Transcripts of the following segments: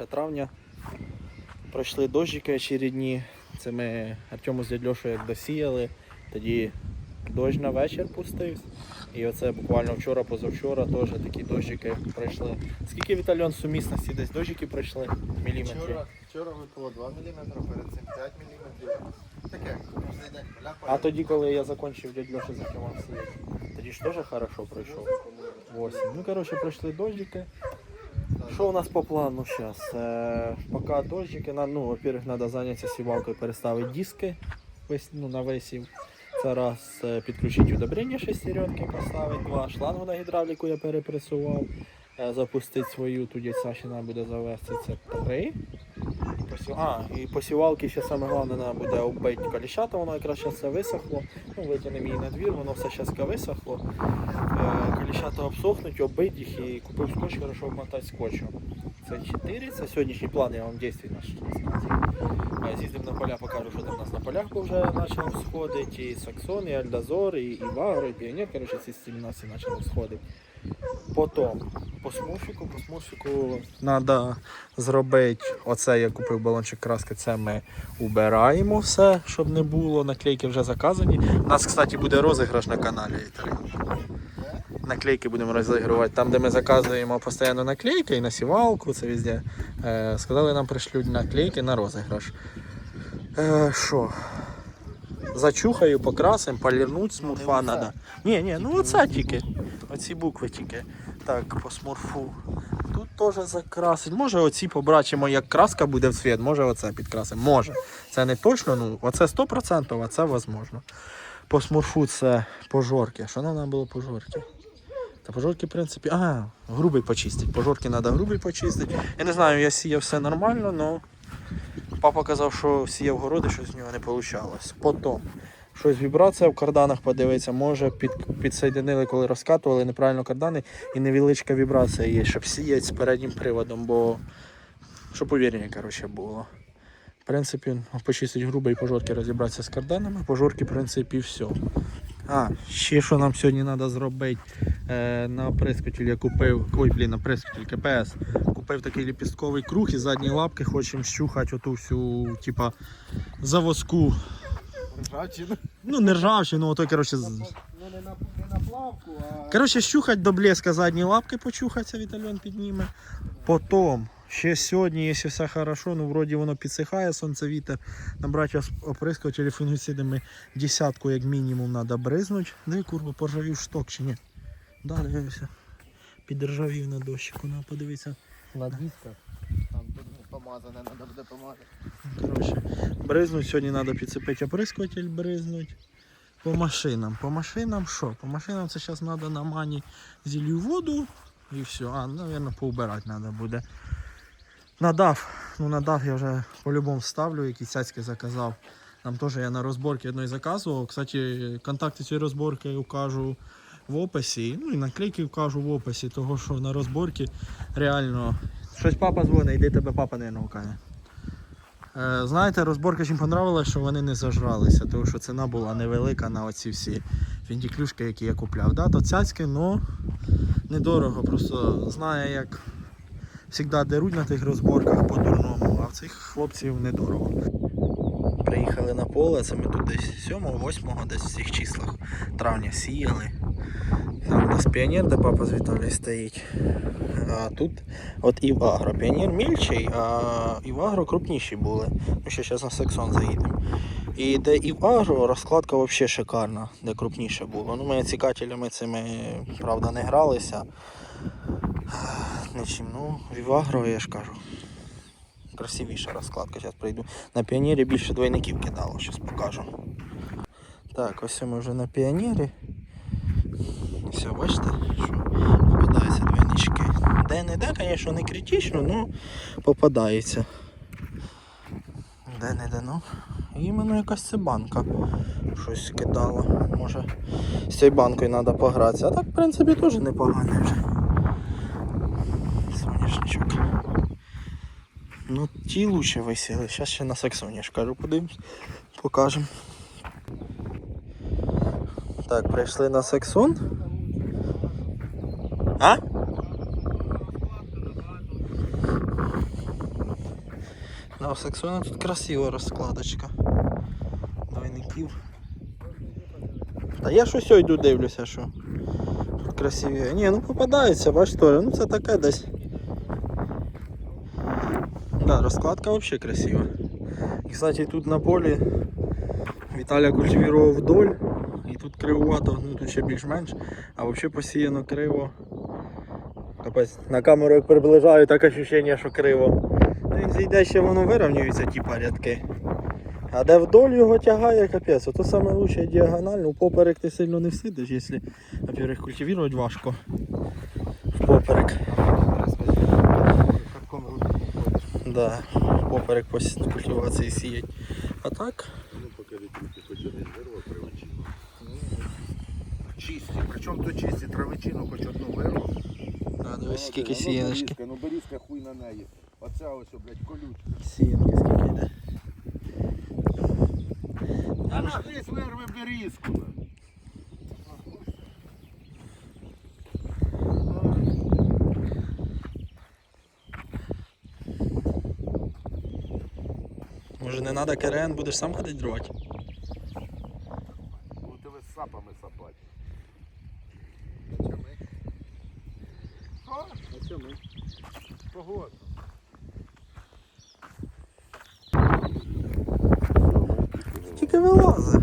1 травня. Пройшли дощики очередні. Це ми Артему з Дядльошою як досіяли. Тоді дощ на вечір пустився. І оце буквально вчора-позавчора теж такі дощики пройшли. Скільки Вітальон сумісності десь дощики пройшли? Міліметрів? Вчора, вчора випало 2 мм, перед цим 5 мм. Таке, А тоді, коли я закінчив дядь Льоша за кімнатом, тоді ж теж хорошо пройшов. 8. Ну коротше пройшли дощики. Що у нас по плану зараз? Е, поки дождики, ну, во-первых, треба зайнятися сівалкою, переставити диски ну, на висів. Це раз е, підключити удобрення шестеренки, поставити два. Шлангу на гідравліку я перепресував. Е, запустити свою, тоді Саші треба буде завести це три. Посів- А, і посівалки ще саме головне треба буде оббити коліщата, воно якраз зараз все висохло. Ну, витягнемо її на двір, воно все зараз висохло. Е, Коліщата обсохнуть, оббить їх і купив скотч, хорошо обмотати скотчем. Це 4, це сьогоднішній план, я вам дійствий наш. Е, З'їздив на поля, покажу, що там у нас на полях вже почало сходити. І Саксон, і Альдазор, і, і Вагро, і Піонер, коротше, ці стілі нас і почали сходити. Потім по смурфіку, по смурфіку треба зробити. Оце я купив балончик краски, це ми убираємо все, щоб не було. Наклейки вже заказані. У нас, кстати, буде розіграш на каналі Наклейки будемо розігрувати. Там, де ми заказуємо постійно наклейки і на сівалку, це везде. Е, сказали, нам пришлють наклейки на розіграш. Е, Що? Зачухаю, покрасим, полірнуть смурфа треба. Ні, ні, ну оце тільки. Оці букви тільки. Так, по смурфу. Тут теж закрасить. Може оці побачимо, як краска буде в цвіт, може оце підкрасимо. Може. Це не точно, ну оце 100%, а це можливо. По смурфу це пожорки. Що нам було пожорки? Та пожорки, в принципі, а, грубий почистити. Пожорки треба грубий почистити. Я не знаю, я сіяв все нормально, але папа казав, що сіяв городи, що з нього не вийшло. Потім. Щось вібрація в карданах подивитися, може під, підсоєдинили, коли розкатували неправильно кардани і невеличка вібрація є, щоб сіяти з переднім приводом, бо щоб увірення, коротше, було. В принципі, почистити грубо і пожорки розібратися з карданами. Пожорки, в принципі, все. А, ще що нам сьогодні треба зробити. Е, на прискотіль я купив. Ой, блін, на прискотіль КПС. Купив такий ліпістковий круг і задні лапки хочемо щухати оту всю, типа, завозку. Ржавчину. Ну, не ржавчину, ото, коротше, з- Ну не на, не на плавку, а Коротше, щухать до блеска задні лапки почухаться, Вітальон підніме. Потім, ще сьогодні, якщо все хорошо, ну вроді воно підсихає, сонце вітер. Набрати ос- оприскувателі фунгіцидами десятку як мінімум треба бризнути. Диви, курва, поржавів шток чи ні? Да, дивився. Підржавів на дощику, на подивитися. на дисках. Там тут не помазане, треба буде помазати. Коротше, бризнуть сьогодні треба підсипити оприскуватель, бризнуть. По машинам. По машинам що? По машинам це зараз треба на мані зілью воду і все. А, мабуть, поубирати треба буде. Надав. Ну надав я вже по-любому ставлю, якісь цяцьки заказав. Там теж я на розборці одної заказував. Кстати, контакти цієї розборки укажу в описі. Ну і наклейки вкажу в описі, того що на розборці реально. Щось папа дзвонить, йди тебе папа не гукає. Е, Знаєте, розборка чим понравилась, що вони не зажралися, тому що ціна була невелика на оці всі фіндіклюшки, які я купляв. Да, то цяцьки, але недорого. Просто знає, як завжди деруть на тих розборках по-дурному, а в цих хлопців недорого. Приїхали на поле, це ми тут десь 7-8 десь в цих числах травня сіяли. Там у нас піонер, де папа з Віталій стоїть. А тут от Івагро. Піонер мільчий, а Івагро крупніші були. Ми ще зараз на Саксон заїдемо. І де Івагро, розкладка взагалі шикарна, де крупніше було. Ну, ми цікателями цими, правда, не гралися. Нічим, ну, в Івагро, я ж кажу. Красивіша розкладка. Зараз прийду. На піонері більше двойників кидало, зараз покажу. Так, ось ми вже на піонері. Все, бачите, що попадаються двойнички. Де не де, звісно, не критично, але попадається. Де не де, ну. Іменно якась це банка. Щось кидала. Може з цією банкою треба погратися. А так, в принципі, теж непоганий вже. Соняшничок. Ну, ті лучше висіли. Зараз ще на саксоні кажу, подивимось, покажемо. Так, прийшли на саксон. А? На Саксона тут красивая розкладочка двойників. Та я щось йду дивлюся, що тут красиві. Ні, ну попадається, бач бачите, ну це таке десь. Да, розкладка взагалі красива. І кстати тут на полі Віталя культивував вдоль і тут кривувато, ну тут ще більш-менш, а взагалі посіяно криво Капець, на камеру як приближаю, так ощущення, що криво. Ну, Він зійде ще воно вирівнюється, типа рядки. А де вдоль його тягає, капець, ото саме лучше діагонально, у поперек ти сильно не всидиш, якщо, во-первых, культивувати важко. В поперек. Да, в поперек пос- культивації сіять. А так, Ну, покажіть руки, хоч один вирвав травичину. Чисті, причому то чисті травичину, хоч одну вирвав. Да, дивись, скільки Ну, сіяночки. Ну берізка хуй на неї. Оця ось, блядь, колючка. Сіянки скільки йде. А на десь вирви берізку. Може не треба КРН, будеш сам ходити друвати? Будете ви сапами сапати. Що? Погодно. Тільки вилазить.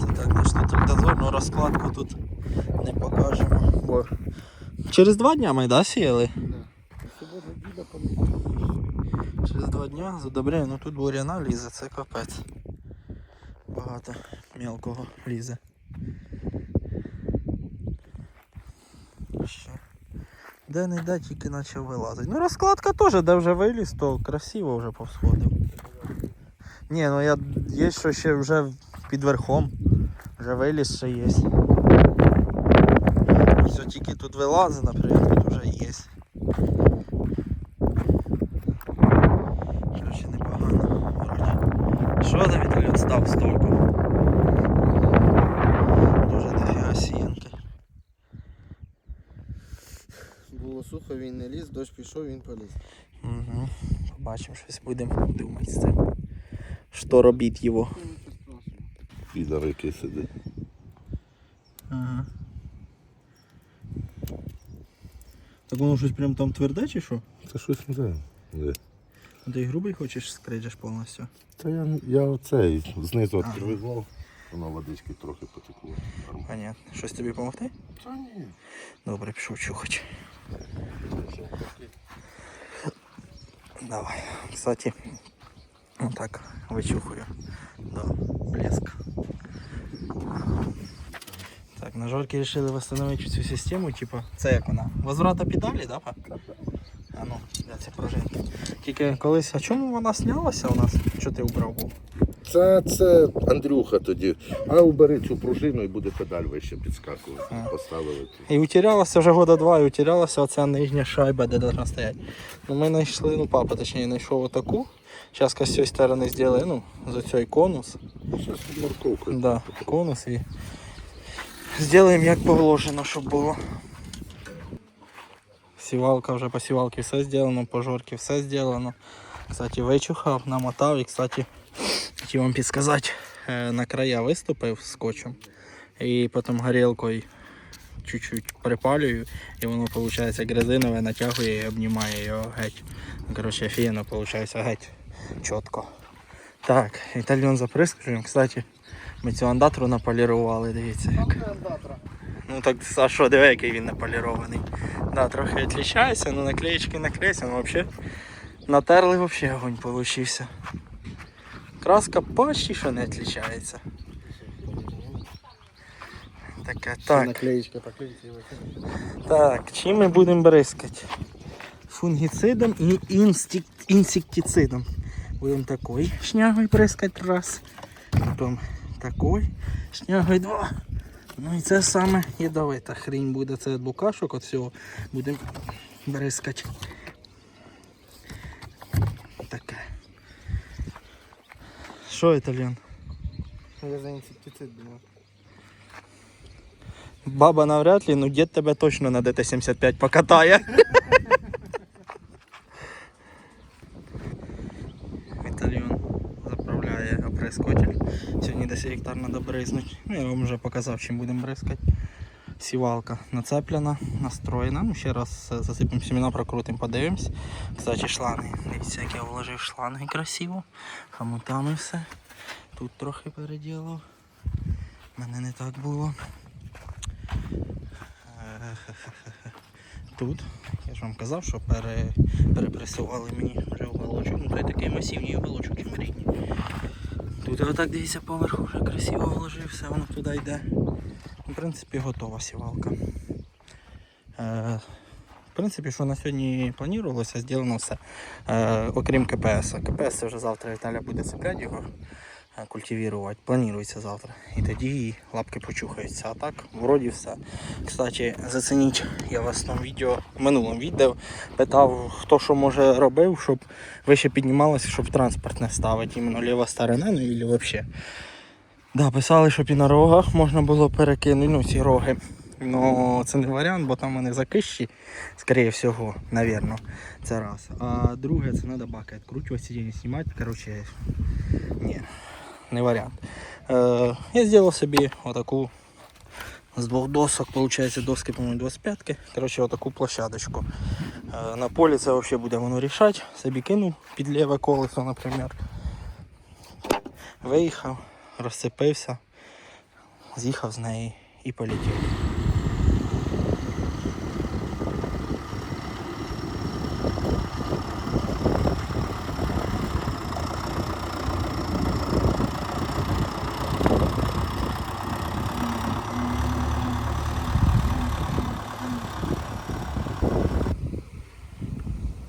Це так наш тут дозорну розкладку тут не покажемо. Бо через два дня ми да, сіяли? Через два дня задобряю, ну тут буряна лізе, це капець. Багато мелкого лізе. Ще. Де не де тільки почав вилазити. Ну розкладка теж, де вже виліз, то красиво вже повсходив. Ні, ну я є що ще вже під верхом. Вже виліз ще є. Все тільки тут вилазить, наприклад, тут вже є. Короче, непогано. Вроді. Що за Віталій став столько? Дуже дофіга сіянки. Було сухо, він не ліз, дощ пішов, він поліз. Угу. Побачимо, щось будемо думати з цим. Що робить його. Підар який сидить. Ага. Так воно щось прям там тверде чи що? Це щось не знаю. Де? Ти і грубий хочеш скридиш повністю? Та я, я оцей знизу от прив'язав, воно водички трохи потекло. Понятно. Щось тобі допомогти? Та ні. Добре, пішов чухати. Давай. Кстати, отак вичухую. Да, блеск. Так, на жорки вирішили встановити цю систему, типа, це як вона? Возврата педалі, да, па? А ну, де це пружинки. Тільки колись, а чому вона знялася у нас? Що ти убрав був? Це, це Андрюха тоді. А убери цю пружину і буде педаль вище підскакувати. А. Поставили тут. І утерялася вже года два, і утерялася оця нижня шайба, де должна стояти. Ну ми знайшли, ну папа точніше знайшов отаку. Зараз з цієї сторони зробили, ну, з цей конус. Зараз морковкою. Да, конус і зробимо як положено, щоб було. Сівалка вже по сівалці все зроблено, по жорки все зроблено. Кстати, вичухав, намотав і, кстати, хотів вам підсказати, е, на края виступив скотчем і потім горілкою чуть-чуть припалюю, і воно виходить грязинове, натягує і обнімає його геть. Коротше, офігенно виходить геть чітко. Так, італьян заприскуємо. Кстати, ми цю андатру наполірували, дивіться як. Ну так а що, диви, який він наполірований. Да, трохи відрізняється, ну наклеїчки наклеїться, ну взагалі натерли взагалі огонь получився. Краска почти що не відрізняється. Таке, так. Наклеїчка. Так, чим ми будемо бризкати? Фунгіцидом і інстик... інсектицидом. Будемо такой шнягою бризкати раз. Потім такой шнягою два. Ну і це саме ядовита хрінь буде. Це від букашок от всього будемо бризкати. Що італьян? Я за інсектицид думав. Баба навряд ли, но дед тебе точно на ДТ-75 покатає. Італьйон заправляє оприскотель. Сьогодні десь гектар надо бризнути. Ну я вам уже показав, чим будемо бризкати. Сівалка нацеплена, настроєна. Ну, ще раз е, засипемо семена, прокрутимо, подивимось. Кстати, шланги. Дивіться, як я вложив шланги красиво. Хамутами все. Тут трохи переділав. Мене не так було. Е, Тут, я ж вам казав, що пере, перепресували мені вже уголочок. Ну той такий масивний уголочок, чим рідні. Тут отак дивіться поверху вже красиво вложив, все воно туди йде. В принципі, готова сівалка. Е, в принципі, що на сьогодні планувалося, зроблено все. Е, окрім КПС. КПС вже завтра Віталя буде цепляти його, е, культивувати. Планується завтра. І тоді лапки почухаються. А так, вроді все. Кстати, зацініть, я вас в відео, в минулому відео питав, хто що може робив, щоб вище піднімалося, щоб транспорт не ставити, іменно ліва сторона, ну і взагалі. Да, писали, щоб і на рогах можна було перекинути, ну ці роги. Ну, це не варіант, бо там вони закищі, скоріше всього, навірно. Це раз. А друге, це треба баки відкручувати, сидіння знімати. Коротше, ні, не варіант. Е, я зробив собі отаку з двох досок, виходить, доски, по-моєму, 25 Коротше, отаку площадочку. Е, на полі це взагалі буде воно рішати. Собі кинув під ліве колесо, наприклад. Виїхав, розцепився, з'їхав з неї і полетів.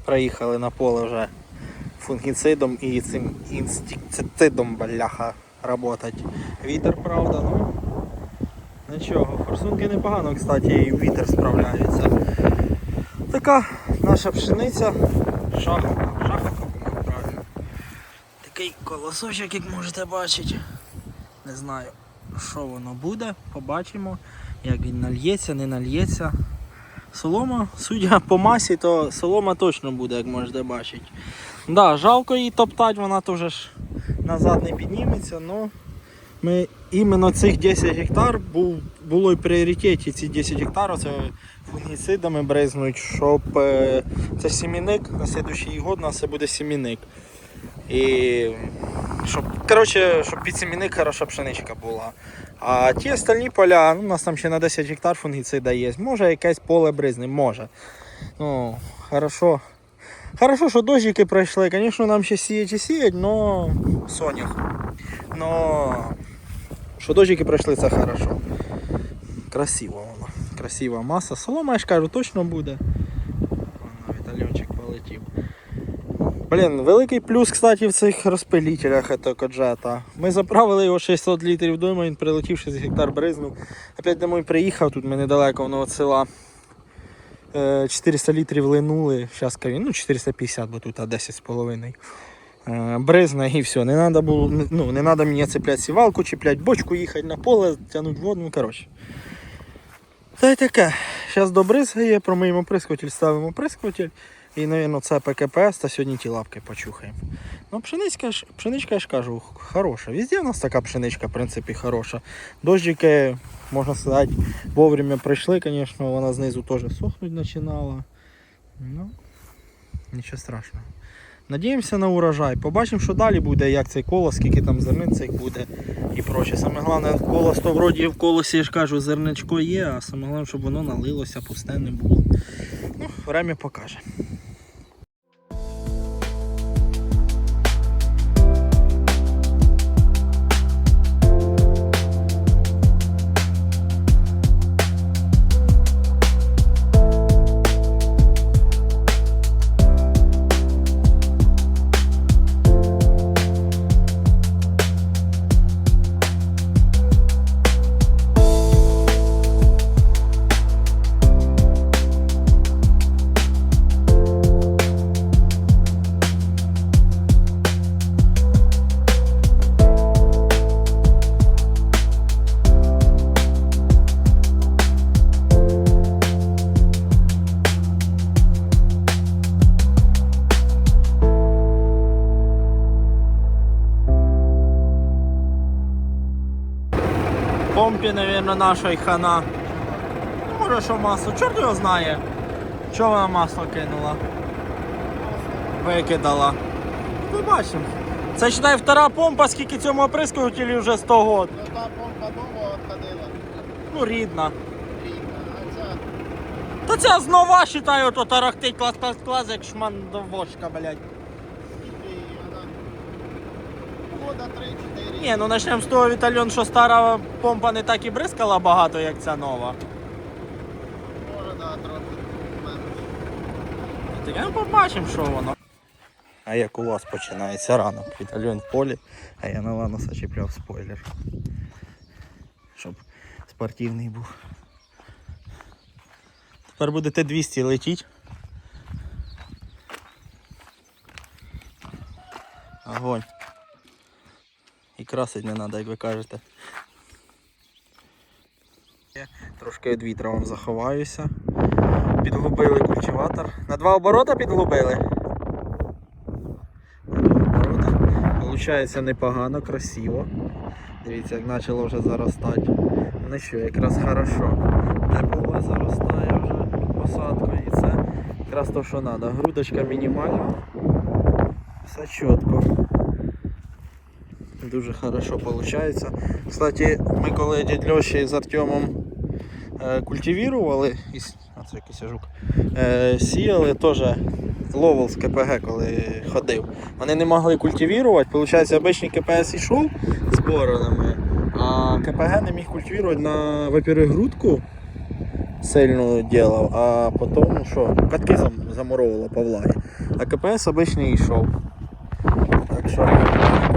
Проїхали на поле вже фунгіцидом і цим інстинктицидом бляха работать. Вітер, правда, ну нічого. Форсунки непогано, кстати, і вітер справляється. Така наша пшениця. Шаховка, шаховка, по-моєму, правильно. Такий колосочок, як можете бачити. Не знаю, що воно буде, побачимо. Як він нальється, не нальється. Солома, судя по масі, то солома точно буде, як можете бачити. Да, жалко її топтати, вона теж назад не підніметься, але ми іменно цих 10 гектар був, було і пріоритеті ці 10 гектар, це фунгіцидами бризнуть, щоб е, це сімінник, на наступний год у нас це буде сімінник. І щоб, коротше, щоб під сімінник хороша пшеничка була. А ті остальні поля, ну, у нас там ще на 10 гектар фунгіцида є. Може якесь поле бризне, може. Ну, хорошо. Хорошо, що дощики пройшли. Звісно, нам ще сіять і сіять, но сонях. Но що дощики пройшли, це хорошо. Красиво воно. Красива маса. Солома, я ж кажу, точно буде. Віталіончик полетів. Блін, великий плюс, кстати, в цих розпилителях этого коджета. Ми заправили його 600 літрів дома, він прилетів 6 гектар бризнув. Опять домой приїхав, тут ми недалеко воно від села. Е, 400 літрів линули, зараз ну 450, бо тут а 10,5. Е, Бризна і все. Не треба було, ну, не треба мені цепляти сівалку, чіпляти бочку, їхати на поле, тягнути воду, ну коротше. Та й таке. Зараз добризгає, промиємо прискотіль, ставимо прискотель. І, мабуть, це ПКПС, та сьогодні ті лапки почухаємо. Ну, пшеничка, пшеничка, я ж кажу, хороша. Везде у нас така пшеничка, в принципі, хороша. Дождики, можна сказати, вовремя прийшли, звісно, вона знизу теж сохнуть починала. Ну, нічого страшного. Надіємося на урожай. Побачимо, що далі буде, як цей колос, скільки там зернин цих буде і проще. Саме головне, колос то вроді в колосі, я ж кажу, зерничко є, а саме головне, щоб воно налилося, пусте не було. Ну, время покаже. Помпі, мабуть, нашої хана. Ну, може, що масло, чорт його знає. Чого вона масло кинула? Викидала. Побачимо. Це считай втора помпа, скільки цьому оприскувателю вже 100 год. Ну та помпа нова відходила. Ну, рідна. Рідна, а ця Та ця знова, считай, ото тарахтить клас клас клас, як шмандовошка, блядь. скільки її вона. Года 3-4. Ні, ну почнемо з того, Вітальон, що стара помпа не так і бризкала багато, як ця нова. Може, да, трохи. менше. Так ми побачимо, що воно. А як у вас починається ранок? Вітальон в полі, а я на Ланоса чіпляв спойлер. Щоб спортивний був. Тепер буде Т-200 летіть. Огонь. Красить не треба, як ви кажете. Трошки від вітра вам заховаюся. Підглубили культиватор. На два оборота підглубили. На два оборота. Получається непогано, красиво. Дивіться, як почало вже заростати. Ну що, якраз хорошо. Тепло заростає вже під посадкою і це якраз то, що треба. Грудочка мінімальна. Все чітко. Дуже хорошо виходить. Кстати, ми коли дядь Льоші з Артемом е, культивірували, із- а якийсь жук, е, сіяли теж ловол з КПГ, коли ходив. Вони не могли культивірувати, виходить, обичний КПС йшов з боронами, а КПГ не міг культивірувати на во-первых, грудку сильно ділав, а потім що, катки зам- замуровувало по влагі. А КПС обичний йшов. Так що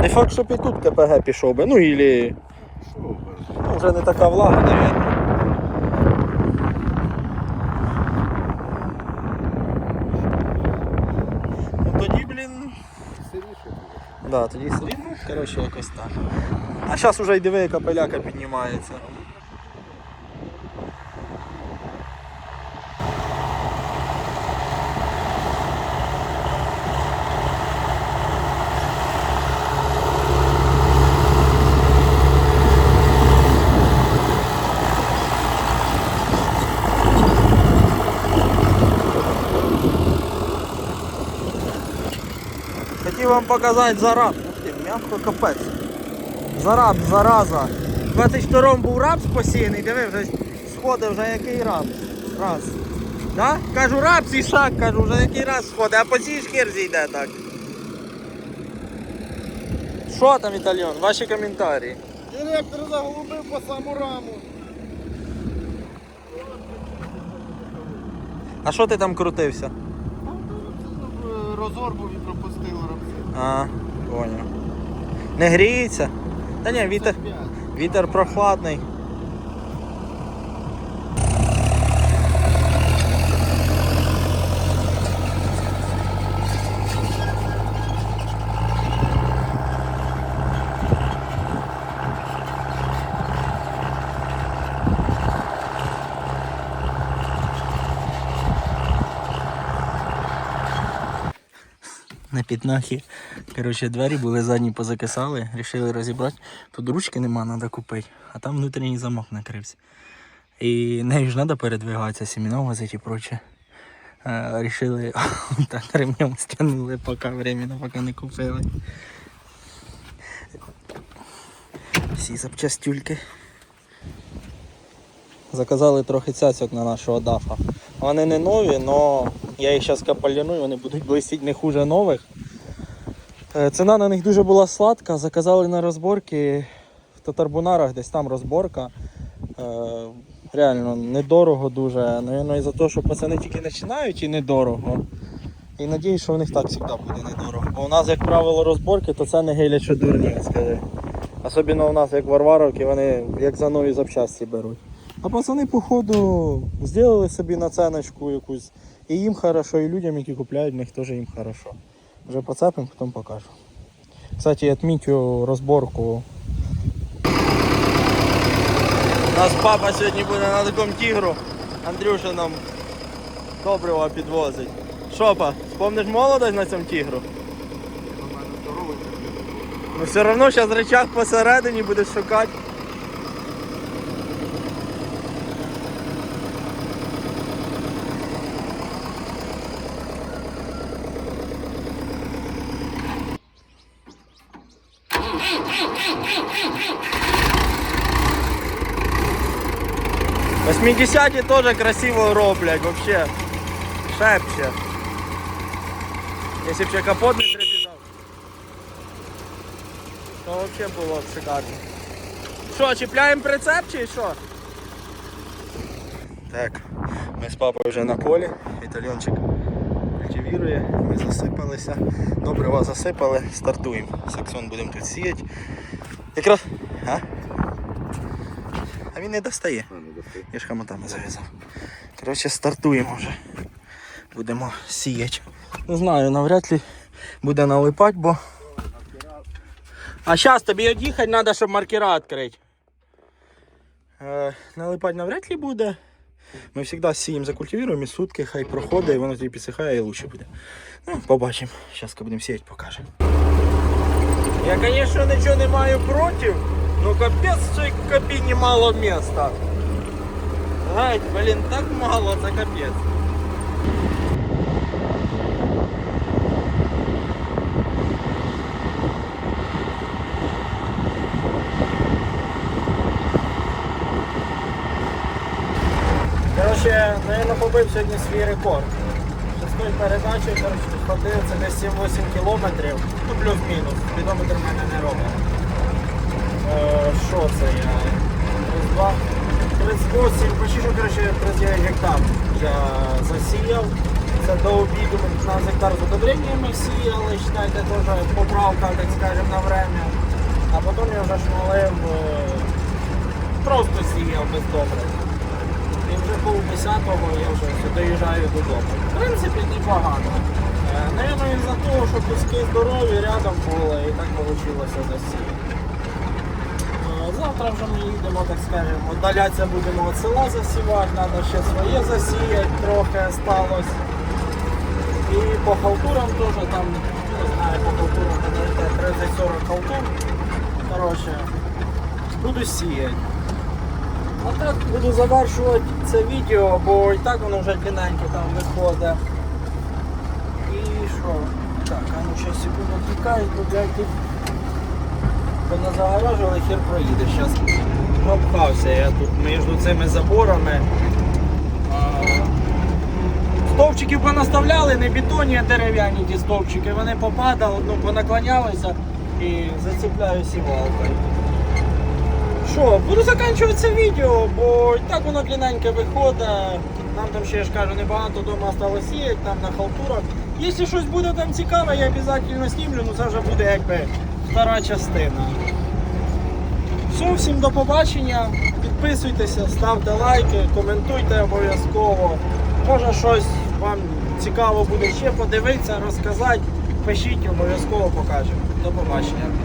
не факт, щоб і тут КПГ пішов би. Ну ілі ну, вже не така влага, навіть. Ну тоді, блін. Сиріше. Да, тоді ну, коротше, якось так. А зараз вже й диви, яка пиляка піднімається. Хотів вам показати зараб. Ух ти, м'яко капець. Зараб, зараза. У 22-му був рапс посіяний, диви, вже сходить вже який рапс. Раз. Да? Кажу, рапс і шаг, кажу, вже який раз сходить, а посієш хер зійде так. Що там, Вітальйон? Ваші коментарі. Директор заглубив по саму раму. А що ти там крутився? Ну, Розорву і пропустив рамси. А, понял. Не гріється? Та ні, вітер, вітер прохладний. На пітнахі. Коротше, двері були задні позакисали, рішили розібрати. Тут ручки нема, треба купити, а там внутрішній замок накрився. І нею ж треба передвигатися, сіміна возити і проче. Рішили так ремнем стягнули, поки временно, поки не купили. Всі запчастюльки. Заказали трохи цяцьок на нашого дафа. Вони не нові, але я їх зараз капаліную, вони будуть блистіти не хуже нових. Е, Ціна на них дуже була сладка. Заказали на розборки в Татарбунарах, десь там розборка. Е, Реально недорого дуже. Навірно, із-за того, що пацани тільки починають і недорого. І надіюсь, що в них так завжди буде недорого. Бо у нас, як правило, розборки, то це не гелять, дурні, скажи. Особливо у нас, як варваровки, вони як за нові запчасті беруть. А пацани, походу, зробили собі наценочку якусь. І їм хорошо, і людям, які купляють, в них теж їм хорошо. Вже поцепимо, потім покажу. Кстати, відмітю розборку. У нас папа сьогодні буде на такому тігру. Андрюша нам добрива підвозить. Шопа, спомниш молодость на цьому тігру? Ну все одно зараз речах посередині будеш шукати. 80-ті теж красиво роблять, вообще. Шепче. Якщо б ще капот не трепетав, то вообще було шикарно. Що, чіпляємо прицеп чи що? Так, ми з папою вже на полі, Вітальончик культивірує, ми засипалися, добре вас засипали, стартуємо. Саксон будемо тут сіяти. Якраз. А? А він не достає. Я ж хамотами зав'язав. Коротше, стартуємо вже. Будемо сіяти. Не знаю, навряд ли буде налипати, бо. А зараз тобі від'їхати треба, щоб маркера відкрити. Е, налипати навряд ли буде. Ми завжди сіємо закультивуємо і сутки, хай проходить, і воно тоді підсихає і краще буде. Ну, побачимо. Зараз, будемо сіяти, покажемо. Я, звісно, нічого не маю проти, но капець в цій кабіні мало міста. Ай, блін, так мало, це капець. Короче, наверное, побив сьогодні свій рекорд. Шестої передачі короче, ходив це десь 7-8 кілометрів, ну плюс-мінус, спідометр в мене не робить. Е, Що це я? 32, 38, почти що короче, 39 гектар я засіяв. Це до обіду ми 15 гектар з удобреннями сіяли, считайте, теж поправка, так скажем, на время. А потім я вже шмалив, е, просто сіяв без добрив. І вже пол десятого я вже доїжджаю додому. В принципі, непогано. Е, Наверно, із-за того, що куски здорові рядом були і так вийшло засіяти. Завтра вже ми їдемо, так скажемо, віддалятися будемо від села засівати, треба ще своє засіяти, трохи осталось. І по халтурам теж там, не знаю, по халтурам це 30-40 халтур. Коротше, буду сіяти. А так буду завершувати це відео, бо і так воно вже длинненьке там виходить. І що? Так, а ну ще секунду тікають, блядь, поназагоражували, хер проїде. Зараз пропхався я тут між цими заборами. Стовпчиків понаставляли, не бетонні, а дерев'яні ті стовпчики. Вони попадали, ну, понаклонялися і зацепляю сівалкою. Що, буду закінчувати відео, бо і так воно длинненьке виходить. Нам там ще ж кажу, небагато вдома стало сіяти, там на халтурах. Якщо щось буде там цікаве, я обов'язково знімлю, ну це вже буде якби втора частина. Все, всім до побачення. Підписуйтеся, ставте лайки, коментуйте обов'язково. Може щось вам цікаво буде ще подивитися, розказати. Пишіть, обов'язково покажемо. До побачення.